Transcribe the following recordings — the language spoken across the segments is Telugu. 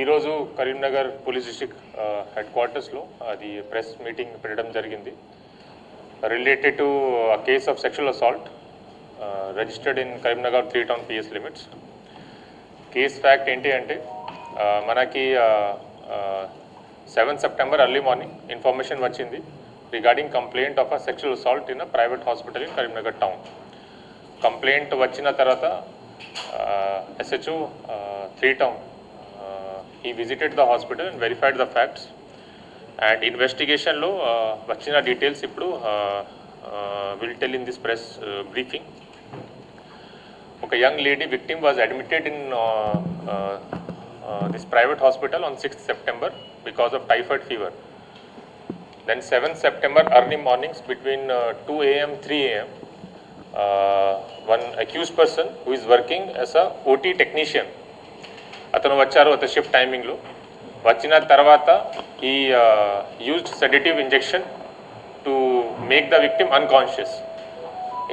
ఈరోజు కరీంనగర్ పోలీస్ డిస్ట్రిక్ట్ హెడ్ క్వార్టర్స్లో అది ప్రెస్ మీటింగ్ పెట్టడం జరిగింది. Related to case of sexual assault registered in Karimnagar three town PS limits. Case fact ఏంటి అంటే మనకి seven September early morning information వచ్చింది regarding complaint of a sexual assault in a private hospital in Karimnagar town. Complaint వచ్చిన తర్వాత SHO three town ఈ visited the hospital and verified the facts and ఇన్వెస్టిగేషన్లో వచ్చిన డీటెయిల్స్ ఇప్పుడు will tell in this press briefing ఒక young lady victim was admitted in this private hospital on sixth September because of typhoid fever then seventh September early mornings between two AM three AM one accused person who is working as a OT technician అతను వచ్చారు అతను షిఫ్ట్ టైమింగ్లో వచ్చిన తర్వాత ఈ used sedative injection to make the victim unconscious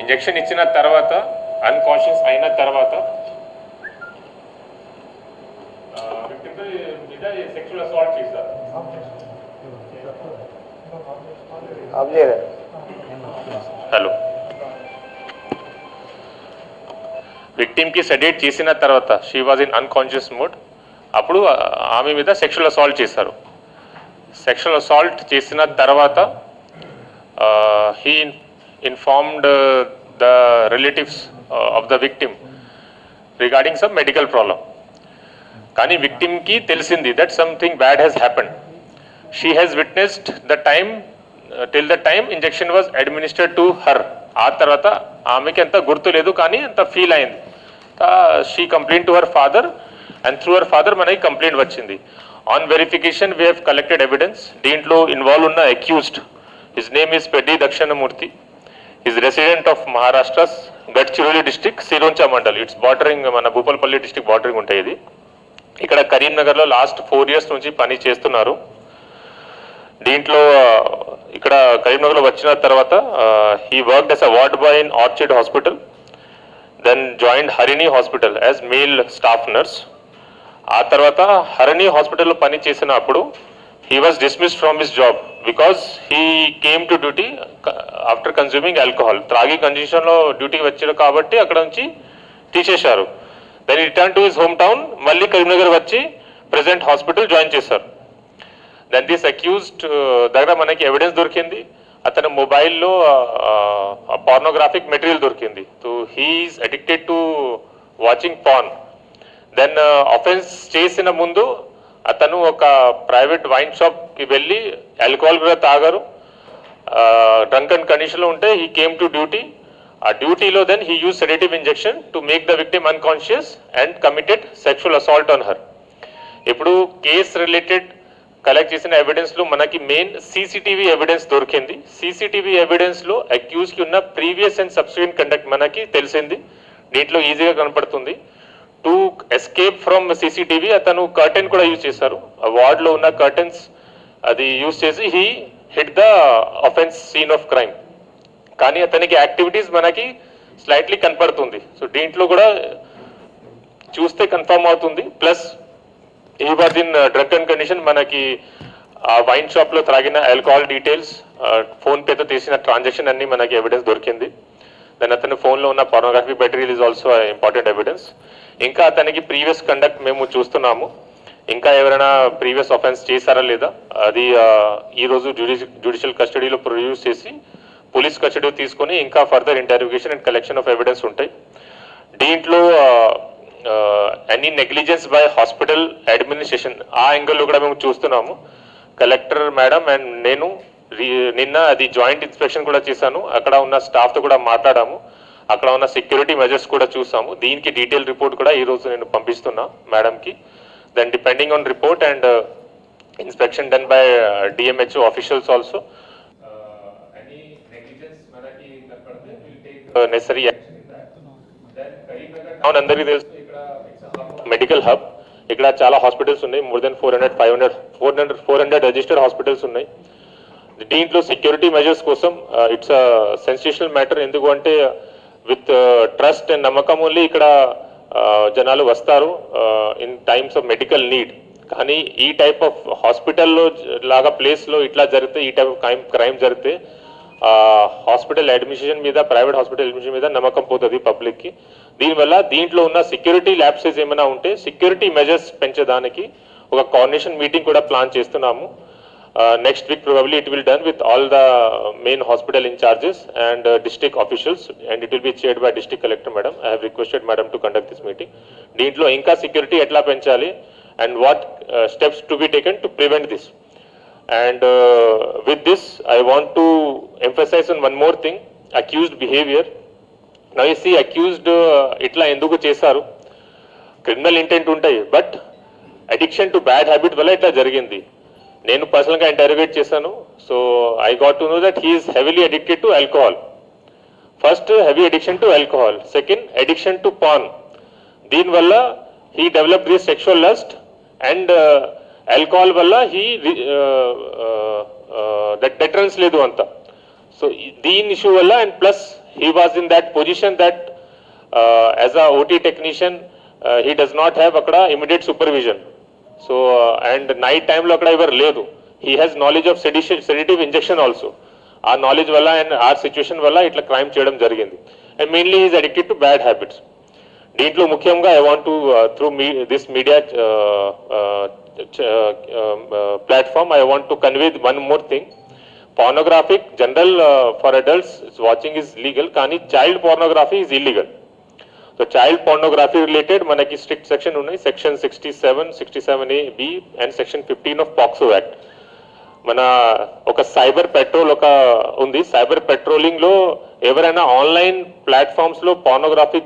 injection ఇచ్చిన తర్వాత అన్కాన్షియస్ అయిన తర్వాత హలో విక్టిమ్కి సెడేట్ చేసిన తర్వాత she was in unconscious mode అప్పుడు ఆమె మీద సెక్షువల్ అసాల్ట్ చేశారు. సెక్షువల్ అసాల్ట్ చేసిన తర్వాత he informed the relatives of the victim regarding some medical problem కానీ విక్టిమ్కి తెలిసింది that something bad has happen she has witnessed the time till the time injection was administered to her ఆ తర్వాత ఆమెకి అంత గుర్తు లేదు కానీ అంత ఫీల్ అయింది. She complaint to her father and through her father మనకి కంప్లైంట్ వచ్చింది. On verification we have collected evidence దీంట్లో ఇన్వాల్వ్ ఉన్న accused his name is Peddi Dakshinamurthy is resident of Maharashtra Gadchiroli district Sironcha mandal it's bordering మన భూపాలపల్లి డిస్టిక్ బార్డరింగ్ ఉంటాయి ఇది. ఇక్కడ కరీంనగర్లో లాస్ట్ ఫోర్ ఇయర్స్ నుంచి పని చేస్తున్నారు. దీంట్లో ఇక్కడ కరీంనగర్లో వచ్చిన తర్వాత he work as a ward boy in orchid hospital then join Harini hospital as male staff nurse ఆ తర్వాత హరిణి హాస్పిటల్లో పని చేసినప్పుడు he was dismissed from his job because he came to duty after consuming alcohol త్రాగి కండిషన్లో డ్యూటీకి వచ్చారు కాబట్టి అక్కడ నుంచి తీసేశారు. Then return to his home town మళ్ళీ కరీంనగర్ వచ్చి ప్రెసెంట్ హాస్పిటల్ జాయిన్ చేశారు. దెన్ దిస్ అక్యూజ్డ్ దగ్గర మనకి ఎవిడెన్స్ దొరికింది. అతని మొబైల్లో పార్నోగ్రాఫిక్ మెటీరియల్ దొరికింది. So he's addicted to watching porn then offence చేసిన ముందు అతను ఒక ప్రైవేట్ వైన్ షాప్కి వెళ్ళి ఆల్కహాల్ కూడా తాగారు. డ్రంక్ అండ్ కండిషన్లో ఉంటే హీ కేమ్ టు డ్యూటీ ఆ డ్యూటీలో then he use sedative injection to make the victim unconscious and committed sexual assault on her ఇప్పుడు కేస్ రిలేటెడ్ కలెక్ట్ చేసిన ఎవిడెన్స్లో మనకి మెయిన్ సీసీటీవీ ఎవిడెన్స్ దొరికింది. సీసీటీవీ ఎవిడెన్స్లో అక్యూజ్కి ఉన్న ప్రీవియస్ అండ్ సబ్సిక్వెంట్ కండక్ట్ మనకి తెలిసింది. దీంట్లో ఈజీగా కనపడుతుంది. టు ఎస్కేప్ ఫ్రమ్ సీసీటీవీ అతను కర్టెన్ కూడా యూజ్ చేశారు. ఆ వార్డ్లో ఉన్న కర్టెన్స్ అది యూజ్ చేసి he hit the offence scene of crime కానీ అతనికి యాక్టివిటీస్ మనకి స్లైట్లీ కనపడుతుంది. సో దీంట్లో కూడా చూస్తే కన్ఫర్మ్ అవుతుంది. ప్లస్ ఈ was in drug and condition మనకి ఆ వైన్ షాప్లో త్రాగిన ఆల్కహాల్ డీటెయిల్స్ ఫోన్పేతో తీసిన ట్రాన్సాక్షన్ అన్ని మనకి ఎవిడెన్స్ దొరికింది. దాని అతని ఫోన్లో లో ఉన్న pornography battery is also important evidence ఇంకా అతనికి ప్రీవియస్ కండక్ట్ మేము చూస్తున్నాము. ఇంకా ఎవరైనా ప్రీవియస్ అఫెన్స్ చేశారా లేదా? అది uh, ఈ రోజు జ్యుడిషియల్ కస్టడీలో ప్రొడ్యూస్ చేసి పోలీస్ కస్టడీ తీసుకొని ఇంకా further interrogation and collection of evidence ఉంటాయి. దీంట్లో uh, any negligence by hospital administration ఆ యాంగిల్లో కూడా మేము చూస్తున్నాము. కలెక్టర్ మేడం అండ్ నేను నిన్న అది జాయింట్ ఇన్స్పెక్షన్ కూడా చేశాను. అక్కడ ఉన్న స్టాఫ్తో కూడా మాట్లాడాము. అక్కడ ఉన్న సెక్యూరిటీ మెజర్స్ కూడా చూసాము. దీనికి డీటెయిల్ రిపోర్ట్ కూడా ఈరోజు నేను పంపిస్తున్నా మేడంకి then depending on report and inspection done by DMH officials also necessary అవును అందరికీ తెలుసు. Medical hub. ఇక్కడ చాలా హాస్పిటల్స్ ఉన్నాయి. More than four hundred five hundred four hundred four hundred registered hospitals ఉన్నాయి. దీంట్లో సెక్యూరిటీ మెజర్స్ కోసం ఇట్స్ సెన్సేషనల్ మ్యాటర్ ఎందుకు అంటే విత్ ట్రస్ట్ అండ్ నమ్మకం ఓన్లీ ఇక్కడ uh, జనాలు వస్తారు in times of medical need కానీ ఈ టైప్ ఆఫ్ హాస్పిటల్లో లాగా ప్లేస్లో ఇట్లా జరిగితే ఈ టైప్ ఆఫ్ క్రైమ్ క్రైమ్ జరిగితే uh, హాస్పిటల్ అడ్మిషన్ మీద ప్రైవేట్ హాస్పిటల్ అడ్మిషన్ మీద నమ్మకం పోతుంది పబ్లిక్కి దీనివల్ల దీంట్లో ఉన్న సెక్యూరిటీ ల్యాబ్సెస్ ఏమైనా ఉంటే సెక్యూరిటీ మెజర్స్ పెంచేదానికి ఒక కోఆర్డినేషన్ మీటింగ్ కూడా ప్లాన్ చేస్తున్నాము. Next week probably it will done with all the main hospital incharges and district officials and it will be chaired by district collector madam I have requested madam to conduct this meeting దీంట్లో ఇంకా సెక్యూరిటీ ఎట్లా పెంచాలి and what steps to be taken to prevent this and with this I want to emphasise in one more thing accused behaviour నైసి accused uh, ఇట్లా ఎందుకు చేశారు? క్రిమినల్ ఇంటెంట్ ఉంటాయి but addiction to bad habit వల్ల ఇట్లా జరిగింది. నేను పర్సనల్గా ఇంటర్వ్యూట్ చేశాను so I got to know that he's heavily addicted to alcohol. First heavy addiction to alcohol. Second addiction to porn. దీనివల్ల he develop the sexual lust and uh, alcohol వల్ల హీ uh, దట్ డెటరెన్స్ లేదు అంత. సో దీని ఇష్యూ వల్ల and plus he was in that position that uh, as a OT technician, uh, he does not have not immediate supervision. So uh, and night time lo అక్కడ ever ledu. He has knowledge of sedition, sedative injection also. ఆ నాలెడ్జ్ వల్ల అండ్ ఆ సిచ్యువేషన్ వల్ల ఇట్లా క్రైమ్ చేయడం జరిగింది and mainly is addicted to bad habits దీంట్లో ముఖ్యంగా I want to through me this media platform I want to convey one more thing pornographic general for adults watching is legal కానీ child pornography is illegal so child pornography related మనకి స్ట్రిక్ట్ సెక్షన్ ఉన్నాయి. Section sixty seven sixty seven A B and section fifteen of POCSO act మన ఒక సైబర్ పెట్రోల్ ఒక ఉంది. సైబర్ పెట్రోలింగ్లో ఎవరైనా ఆన్లైన్ ప్లాట్ఫామ్స్లో పార్నోగ్రఫీ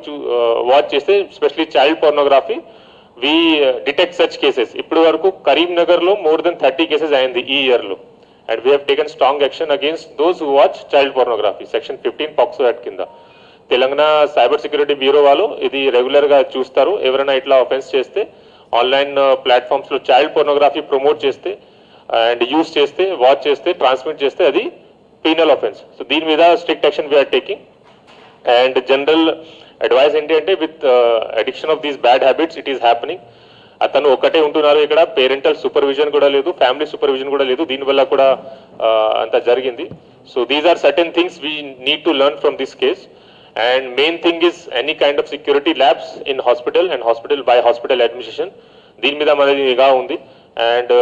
వాచ్ చేస్తే specially child pornography we detect such cases ఇప్పటి వరకు కరీంనగర్లో మోర్ దెన్ థర్టీ కేసెస్ అయింది ఈ ఇయర్లో. And we have taken strong action against those who watch child pornography section fifteen POCSO act కింద. తెలంగాణ సైబర్ సెక్యూరిటీ బ్యూరో వాళ్ళు ఇది రెగ్యులర్గా చూస్తారు. ఎవరైనా ఇట్లా అఫెన్స్ చేస్తే ఆన్లైన్ ప్లాట్ఫామ్స్లో చైల్డ్ పోర్నోగ్రఫీ ప్రమోట్ చేస్తే అండ్ యూస్ చేస్తే వాచ్ చేస్తే ట్రాన్స్మిట్ చేస్తే అది పీనల్ అఫెన్స్ సో దీని మీద strict action we're taking and general advice ఏంటి అంటే with addiction of these bad habits it is happening అతను ఒకటే ఉంటున్నారు ఇక్కడ. పేరెంటల్ సూపర్విజన్ కూడా లేదు ఫ్యామిలీ సూపర్విజన్ కూడా లేదు. దీనివల్ల కూడా అంత జరిగింది. So these are certain things we need to learn from this case and main thing is any kind of security lapse in hospital and hospital by hospital administration దీని మీద మనది నిఘా ఉంది. అండ్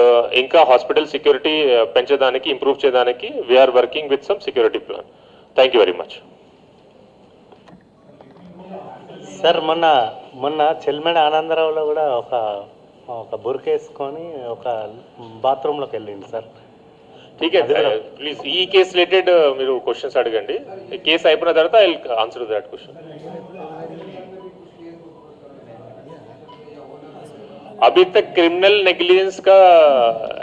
ఇంకా హాస్పిటల్ సెక్యూరిటీ పెంచడానికి ఇంప్రూవ్ చేయడానికి we're working with some security plan thank you very much sir మొన్న మొన్న చెల్మెడ ఆనందరావులో కూడా ఒక ఒక బురకేసుకొని ఒక బాత్రూంలోకి వెళ్ళింది సార్. ఠీక్ ప్లీజ్ ఈ కేసు రిలేటెడ్ మీరు క్వశ్చన్స్ అడగండి. కేసు అయిపోయిన తర్వాత ఐ ఆన్సర్ దట్ క్వశ్చన్. అభి తక్ క్రిమినల్ నెగ్లిజెన్స్ కా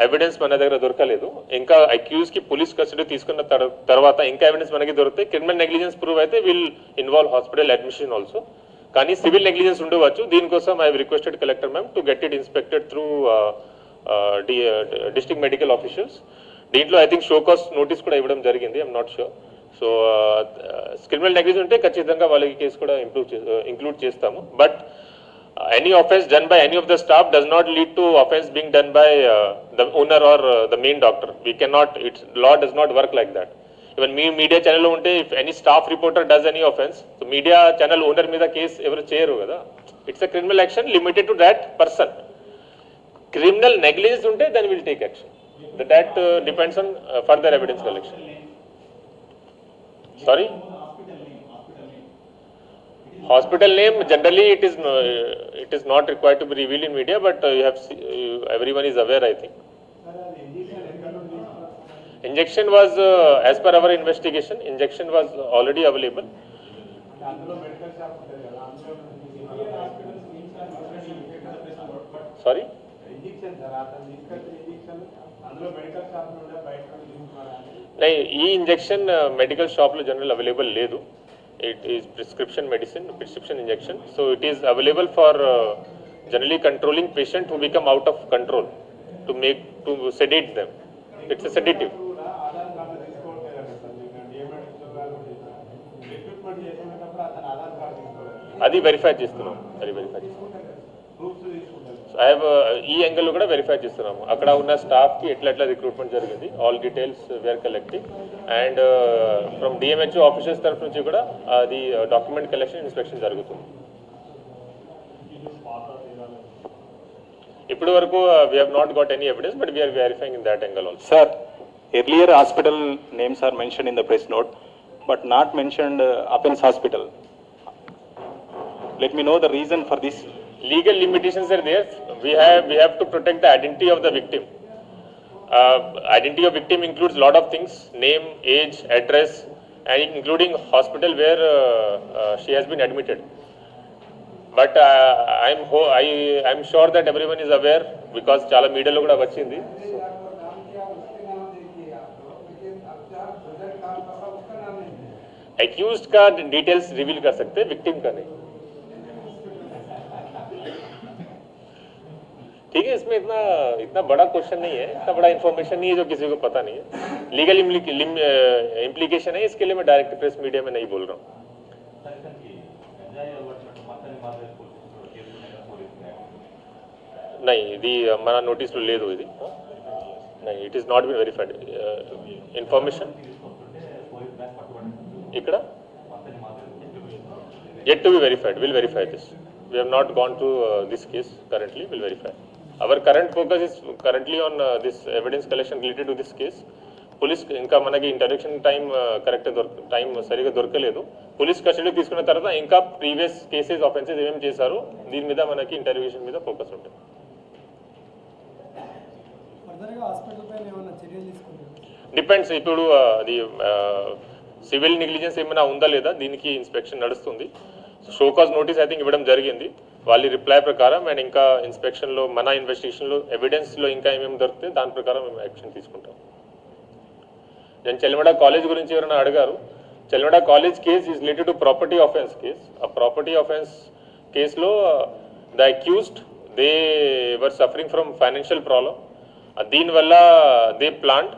ఎవిడెన్స్ మన దగ్గర దొరకలేదు. ఇంకా అక్యూజ్కి పోలీస్ కస్టడీ తీసుకున్న తర్- తర్వాత ఇంకా ఎవిడెన్స్ మనకి దొరికితే క్రిమినల్ నెగ్లిజెన్స్ ప్రూవ్ అయితే will involve hospital admission also. కానీ సివిల్ నెగ్లిజెన్స్ ఉండవచ్చు. దీనికోసం I requested collector ma'am to get it inspected through district medical officials దీంట్లో I think show cause notice కూడా ఇవ్వడం జరిగింది. I'm not sure so criminal negligence ఉంటే ఖచ్చితంగా వాళ్ళకి కేసు కూడా ఇంప్రూవ్ ఇంక్లూడ్ చేస్తాము. But any offence done by any of the staff does not lead to offence being done by the owner or the main doctor we can not it's law does not work like that that. Even me media channel ఉంటే if any staff reporter does any offense, so media channel owner మీద కేసు ఎవరు చేయరు కదా it's a criminal action limited to that person criminal negligence ఉంటే then will take action that depends on further evidence collection sorry hospital name generally it is no- it is not required to be revealed in media but uh, you have see, you, everyone is aware i think injection was uh, as per our investigation injection was already available. Sorry? Injection sir అతను తీసుకొచ్చిన ఇంజక్షన్ అందులో మెడికల్ షాప్ నుండి బయట నుండి తీసుకున్నారా నై ఈ ఇంజెక్షన్ మెడికల్ షాప్లో జనరల్ అవైలబుల్ లేదు it is prescription medicine prescription injection so it is available for generally controlling patient who become out of control to make to sedate them it's a sedative అది వెరిఫై చేస్తున్నాం. అది వెరిఫై చేస్తున్నాం. ఈ యాంగిల్ కూడా వెరిఫై చేస్తున్నాము. అక్కడ ఉన్న స్టాఫ్కి ఎట్లా ఎట్లా రిక్రూట్మెంట్ జరిగింది all details we're collecting and from DMHO officers తరఫు నుంచి కూడా అది డాక్యుమెంట్ కలెక్షన్ ఇన్స్పెక్షన్ జరుగుతుంది. ఇప్పటి వరకు we not got any evidence but we're verifying in that angle also sir earlier hospital names are mention in the press note but not mentioned offence hospital Let me know the reason for this. legal limitations are there. We have we have to protect the identity of the victim. Uh, identity of victim includes lot of things: name, age, address, and including hospital where uh, uh, she has been admitted. But uh, I'm ho- I I'm sure that everyone is aware because చాలా మీడియాలో కూడా వచ్చింది एक्यूज का डिटेल्स रिवील कर सकते हैं विक्टिम का नहीं ठीक है इसमें इतना इतना बड़ा क्वेश्चन नहीं है इतना बड़ा इन्फॉर्मेशन नहीं है जो किसी को पता नहीं है लीगल इम्प्लीकेशन है इसके लिए मैं डायरेक्ट प्रेस मीडिया में नहीं बोल रहा हूँ नहीं ఇది మన నోటీస్లో లేదు ఇది नहीं it is not been verified information ఇక్కడ yet to be verified will verify this we have not gone to uh, this case currently will verify Current focus is currently on uh, this evidence collection related to this case. Police ఇంకా మనకి ఇంటర్వ్యూషన్ టైం కరెక్ట్ దొరక టైం సరిగా దొరకలేదు. పోలీస్ కస్టడీ తీసుకున్న తర్వాత ఇంకా ప్రీవియస్ కేసెస్ ఆఫెన్సెస్ ఏమేమి చేశారు? దీని మీద మనకి ఇంటర్వ్యూషన్ మీద ఫోకస్ ఉంటుంది. డిపెండ్స్ ఇప్పుడు ఆ, అది సివిల్ నెగ్లిజెన్స్ ఏమైనా ఉందా లేదా? దీనికి ఇన్స్పెక్షన్ నడుస్తుంది. షోకాజ్ నోటీస్ ఐ థింక్ ఇవ్వడం జరిగింది. వాళ్ళ రిప్లై ప్రకారం అండ్ ఇంకా ఇన్స్పెక్షన్లో మన ఇన్వెస్టిగేషన్లో ఎవిడెన్స్లో ఇంకా ఏమేమి దొరికితే దాని ప్రకారం మేము యాక్షన్ తీసుకుంటాం. నేను చెల్లిమడ కాలేజ్ గురించి ఎవరైనా అడిగారు Chelmeda college case is related to property offence case ఆ ప్రాపర్టీ ఆఫెన్స్ కేసులో the accused they were suffering from financial problem దీనివల్ల దే ప్లాంట్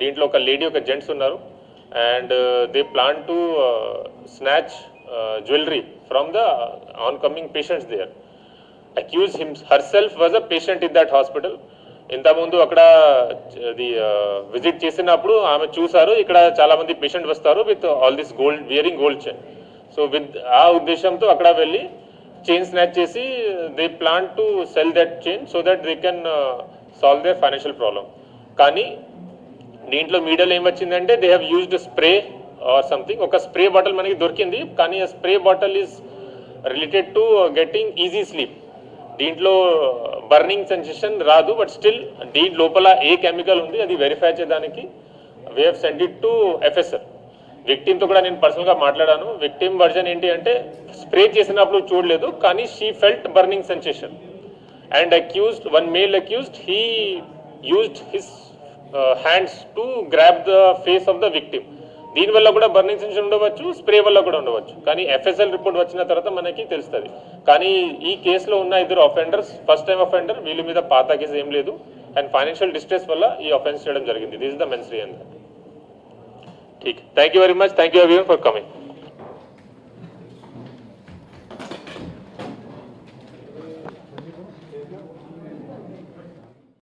దీంట్లో ఒక లేడీ ఒక జెంట్స్ ఉన్నారు. And they plan to snatch jewellery from the on coming patients their accuse him herself was a patient in that hospital ఇంతకుముందు అక్కడ అది విజిట్ చేసినప్పుడు ఆమె చూసారు ఇక్కడ చాలా మంది పేషెంట్ వస్తారు with all this gold wearing gold chain so with ఆ ఉద్దేశంతో అక్కడ వెళ్ళి చైన్ స్నాచ్ చేసి they plan to sell that chain so that they can solve their financial problem కానీ దీంట్లో మీడియాలో ఏం వచ్చిందంటే they have used spray or something ఒక స్ప్రే బాటిల్ మనకి దొరికింది కానీ ఆ spray bottle is related to getting easy sleep దీంట్లో బర్నింగ్ సెన్సేషన్ రాదు బట్ స్టిల్ దీని లోపల ఏ కెమికల్ ఉంది అది వెరిఫై చేయడానికి we have send it to FSR విక్టిమ్తో కూడా నేను పర్సనల్గా మాట్లాడాను. విక్టిమ్ వర్జన్ ఏంటి అంటే స్ప్రే చేసినప్పుడు చూడలేదు కానీ she felt burning sensation and accused one male accused he used his hands to grab the face of the victim దీనివల్ల కూడా బర్నింగ్ సెన్షన్ ఉండవచ్చు స్ప్రే వల్ల కూడా ఉండవచ్చు. కానీ ఎఫ్ఎస్ఎల్ రిపోర్ట్ వచ్చిన తర్వాత మనకి తెలుస్తుంది. కానీ ఈ కేసులో ఉన్న ఇద్దరు అఫెండర్స్ ఫస్ట్ టైం అఫెండర్ వీళ్ళ మీద పాత కేసు ఏం లేదు. అండ్ ఫైనాన్షియల్ డిస్ట్రెస్ వల్ల ఈ అఫెన్స్ చేయడం జరిగింది. This is the mens rea ఠీక్ thank you very much thank you for coming